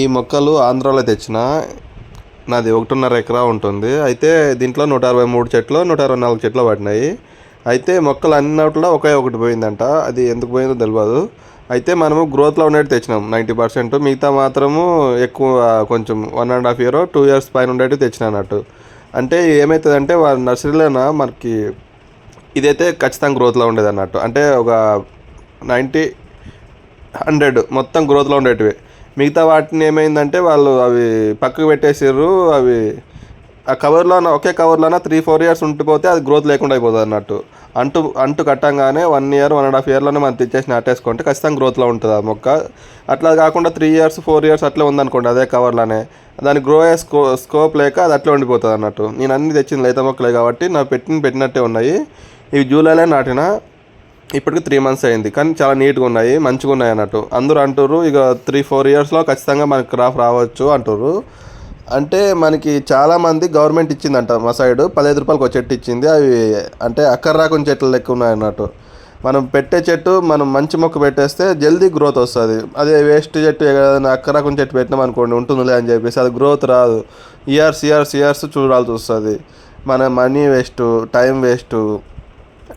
ఈ మొక్కలు ఆంధ్రాలో తెచ్చిన నాది ఒకటిన్నర ఎకరా ఉంటుంది. అయితే దీంట్లో నూట అరవై మూడు చెట్లు నూట అరవై నాలుగు చెట్లు పడినాయి. అయితే మొక్కలు అన్నిట్లో ఒకే ఒకటి పోయిందంట. అది ఎందుకు పోయిందో తెలియదు అయితే మనము గ్రోత్లో ఉండేవి తెచ్చినాం. Ninety percent. మిగతా మాత్రము ఎక్కువ కొంచెం one and half year two years పైన ఉండేవి తెచ్చిన అన్నట్టు. అంటే ఏమవుతుందంటే వాళ్ళ నర్సరీలోన మనకి ఇదైతే ఖచ్చితంగా గ్రోత్లో ఉండేది అన్నట్టు అంటే ఒక నైంటీ హండ్రెడ్ మొత్తం గ్రోత్లో ఉండేటివి. మిగతా వాటిని ఏమైందంటే వాళ్ళు అవి పక్కకు పెట్టేసారు అవి ఆ కవర్లోన ఒకే కవర్లోన త్రీ ఫోర్ ఇయర్స్ ఉండిపోతే అది గ్రోత్ లేకుండా అయిపోతుంది అన్నట్టు. అంటు అంటు కట్టంగానే one year one and half ఇయర్లోనే మనం తెచ్చేసి నాటేసుకుంటే ఖచ్చితంగా గ్రోత్లో ఉంటుంది ఆ మొక్క. అట్లా కాకుండా త్రీ ఇయర్స్ ఫోర్ ఇయర్స్ అట్లే ఉందనుకోండి అదే కవర్లోనే. దాని గ్రో అయ్యే స్కో స్కోప్ లేక అది అట్లే ఉండిపోతుంది అన్నట్టు. నేను అన్ని తెచ్చింది లేత మొక్కలే కాబట్టి నా పెట్టిన పెట్టినట్టే ఉన్నాయి. ఇవి జూలైలో నాటిన ఇప్పటికి త్రీ మంత్స్ అయింది. కానీ చాలా నీట్గా ఉన్నాయి మంచిగా ఉన్నాయి అన్నట్టు. అందరూ అంటారు ఇక త్రీ ఫోర్ ఇయర్స్లో ఖచ్చితంగా మనకి క్రాఫ్ట్ రావచ్చు అంటారు అంటే మనకి చాలామంది గవర్నమెంట్ ఇచ్చిందంట మా సైడ్ పదహైదు రూపాయలకు ఒక చెట్టు ఇచ్చింది. అవి అంటే అక్కర్రాకుని చెట్లు లెక్క ఉన్నాయి అన్నట్టు. మనం పెట్టే చెట్టు మనం మంచి మొక్క పెట్టేస్తే జల్దీ గ్రోత్ వస్తుంది. అదే వేస్ట్ చెట్టు ఏదైనా అక్కరాకుని చెట్టు పెట్టినాం అనుకోండి ఉంటుందిలే అని చెప్పేసి అది గ్రోత్ రాదు. ఇయర్స్ ఇయర్స్ ఇయర్స్ చూడాల్సి వస్తుంది. మన మనీ వేస్ట్ టైం వేస్ట్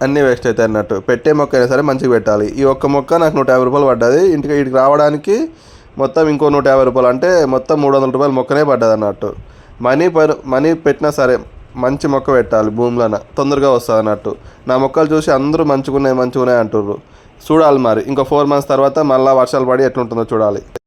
అన్నీ వేస్ట్ అవుతాయి అన్నట్టు. పెట్టే మొక్క అయినా సరే మంచిగా పెట్టాలి. ఈ ఒక్క మొక్క నాకు నూట యాభై రూపాయలు పడ్డది. ఇంటికి ఇంటికి రావడానికి మొత్తం ఇంకో నూట యాభై రూపాయలు అంటే మొత్తం మూడు వందల రూపాయలు మొక్కనే పడ్డది అన్నట్టు. మనీ పర్ మనీ పెట్టినా సరే మంచి మొక్క పెట్టాలి భూమిలోన. తొందరగా వస్తుంది అన్నట్టు. నా మొక్కలు చూసి అందరూ మంచిగున్నాయి మంచిగున్నాయి అంటుర్రు. చూడాలి మరి. ఇంకో ఫోర్ మంత్స్ తర్వాత మళ్ళీ వర్షాలు పడి ఎట్లుంటుందో చూడాలి.